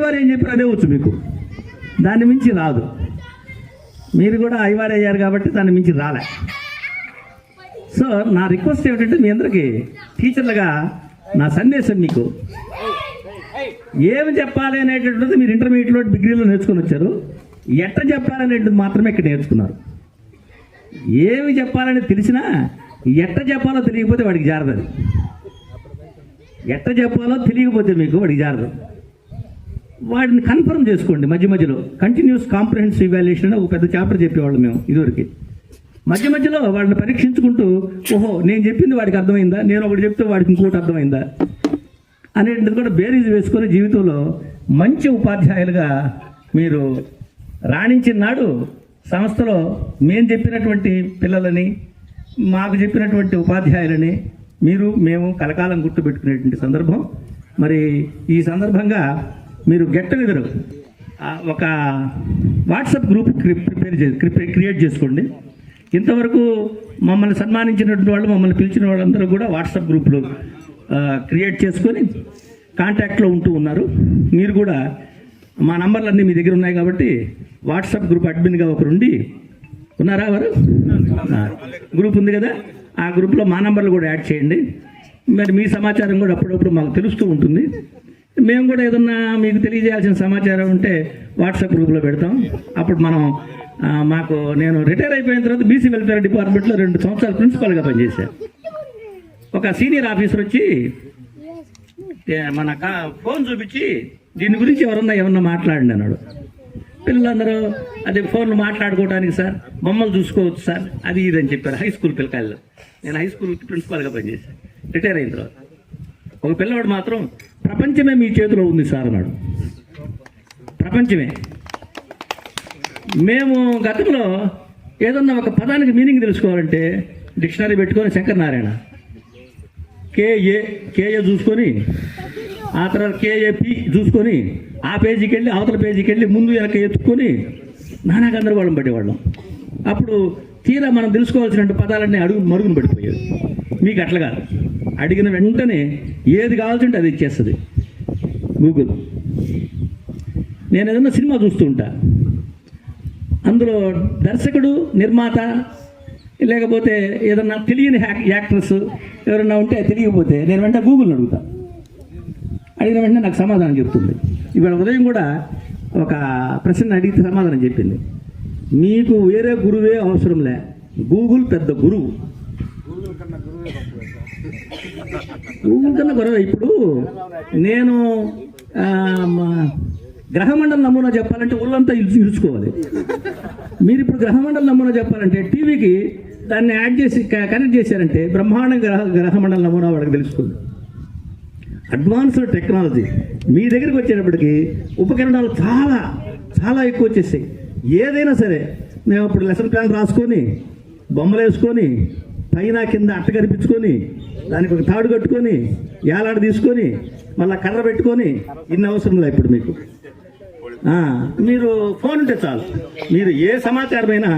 వారు ఏం చెప్పారు అదే వచ్చు మీకు. దాన్ని మించి రాదు. మీరు కూడా అయ్యవారు అయ్యారు కాబట్టి దాన్ని మించి రాలే. సో నా రిక్వెస్ట్ ఏమిటంటే మీ అందరికీ టీచర్లుగా నా సందేశం మీకు. ఏమి చెప్పాలి అనేటటువంటిది మీరు ఇంటర్మీడియట్లో డిగ్రీలో నేర్చుకుని వచ్చారు. ఎట్ట చెప్పాలనేటువంటిది మాత్రమే ఇక్కడ నేర్చుకున్నారు. ఏమి చెప్పాలని తెలిసినా ఎట్ట చెప్పాలో తెలియకపోతే వాడికి జారదు ఎట్ట చెప్పాలో తెలియకపోతే మీకు వాడికి జారదు. వాడిని కన్ఫర్మ్ చేసుకోండి మధ్య మధ్యలో. కంటిన్యూస్ కాంప్రహెన్సివ్ ఇవాల్యుయేషన్ అని ఒక పెద్ద చాప్టర్ చెప్పేవాళ్ళం మేము ఇదివరకు. మధ్య మధ్యలో వాళ్ళని పరీక్షించుకుంటూ ఓహో నేను చెప్పింది వాడికి అర్థమైందా? నేను ఒకటి చెప్తే వాడికి ఇంకోటి అర్థమైందా? అనేటువంటిది కూడా బేరీజ్ వేసుకొని జీవితంలో మంచి ఉపాధ్యాయులుగా మీరు రాణించిన నాడు సంస్థలో మేము చెప్పినటువంటి పిల్లలని మాకు చెప్పినటువంటి ఉపాధ్యాయులని మీరు మేము కలకాలం గుర్తుపెట్టుకునేటువంటి సందర్భం. మరి ఈ సందర్భంగా మీరు గెట్ టుగెదర్ ఒక వాట్సాప్ గ్రూప్ ప్రిపేర్ చే క్రియేట్ చేసుకోండి. ఇంతవరకు మమ్మల్ని సన్మానించినటువంటి వాళ్ళు మమ్మల్ని పిలిచిన వాళ్ళందరూ కూడా వాట్సాప్ గ్రూప్లో క్రియేట్ చేసుకొని కాంటాక్ట్లో ఉంటూ ఉన్నారు. మీరు కూడా మా నంబర్లన్నీ మీ దగ్గర ఉన్నాయి కాబట్టి వాట్సాప్ గ్రూప్ అడ్మిన్గా ఒకరుండి ఉన్నారా వారు? గ్రూప్ ఉంది కదా. ఆ గ్రూప్లో మా నంబర్లు కూడా యాడ్ చేయండి. మరి మీ సమాచారం కూడా అప్పుడప్పుడు మాకు తెలుస్తూ ఉంటుంది. మేము కూడా ఏదన్నా మీకు తెలియజేయాల్సిన సమాచారం ఉంటే వాట్సాప్ గ్రూప్లో పెడతాం. అప్పుడు మనం మాకు నేను రిటైర్ అయిపోయిన తర్వాత బీసీ వెల్ఫేర్ డిపార్ట్మెంట్లో రెండు సంవత్సరాలు ప్రిన్సిపాల్గా పనిచేశాను ఒక సీనియర్ ఆఫీసర్ వచ్చి మన ఫోన్ చూపించి దీని గురించి ఎవరన్నా ఏమన్నా మాట్లాడండి అన్నాడు. పిల్లలందరూ అదే ఫోన్లు మాట్లాడుకోవడానికి సార్ బొమ్మలు చూసుకోవచ్చు సార్ అది ఇది అని చెప్పారు హై స్కూల్ పిల్లకాయలు. నేను హై స్కూల్ ప్రిన్సిపాల్గా పనిచేశాను రిటైర్ అయిన తర్వాత. ఒక పిల్లవాడు మాత్రం ప్రపంచమే మీ చేతిలో ఉంది సార్ అన్నాడు. ప్రపంచమే. మేము గతంలో ఏదన్నా ఒక పదానికి మీనింగ్ తెలుసుకోవాలంటే డిక్షనరీ పెట్టుకొని శంకర్ నారాయణ. కేఏ కేఏ చూసుకొని ఆ తర్వాత కేఏపి చూసుకొని ఆ పేజీకి వెళ్ళి అవతల పేజీకి వెళ్ళి ముందు వెనక ఎత్తుకొని నానా గందరగోళం పడేవాళ్ళం. అప్పుడు తీరా మనం తెలుసుకోవాల్సిన పదాలన్నీ అడుగు మరుగున పడిపోయేది మీకు అట్లా కాదు. అడిగిన వెంటనే ఏది కావాల్సింటే అది ఇచ్చేస్తుంది. గూగుల్ నేను ఏదన్నా సినిమా చూస్తూ ఉంటా. అందులో దర్శకుడు నిర్మాత లేకపోతే ఏదన్నా తెలియని హ్యాక్ యాక్ట్రస్ ఎవరన్నా ఉంటే తెలియకపోతే నేను వెంటనే గూగుల్ని అడుగుతా. అడిగిన వెంటనే నాకు సమాధానం చెప్తుంది. ఇవాళ ఉదయం కూడా ఒక ప్రశ్న అడిగితే సమాధానం చెప్పింది. మీకు వేరే గురువే అవసరం లే. గూగుల్ పెద్ద గురువు. గూగుల్ గొడవ ఇప్పుడు నేను మా గ్రహమండల నమూనా చెప్పాలంటే ఊళ్ళంతా ఇల్చు ఇరుచుకోవాలి. మీరు ఇప్పుడు గ్రహమండల నమూనా చెప్పాలంటే టీవీకి దాన్ని యాడ్ చేసి క- కనెక్ట్ చేశారంటే బ్రహ్మాండ గ్రహ గ్రహమండల నమూనా వాడికి తెలుసుకుంది అడ్వాన్స్డ్ టెక్నాలజీ. మీ దగ్గరికి వచ్చేటప్పటికి ఉపకరణాలు చాలా చాలా ఎక్కువ వచ్చేసాయి. ఏదైనా సరే మేము ఇప్పుడు లెసన్ ప్లాన్ రాసుకొని బొమ్మలు వేసుకొని పైన కింద అట్ట కనిపించుకొని దానికి ఒక తాడు కట్టుకొని ఏలాడ తీసుకొని మళ్ళీ కర్ర పెట్టుకొని ఇన్ని అవసరం లేదు ఇప్పుడు మీకు. మీరు ఫోన్ ఉంటే చాలు. మీరు ఏ సమాచారమైనా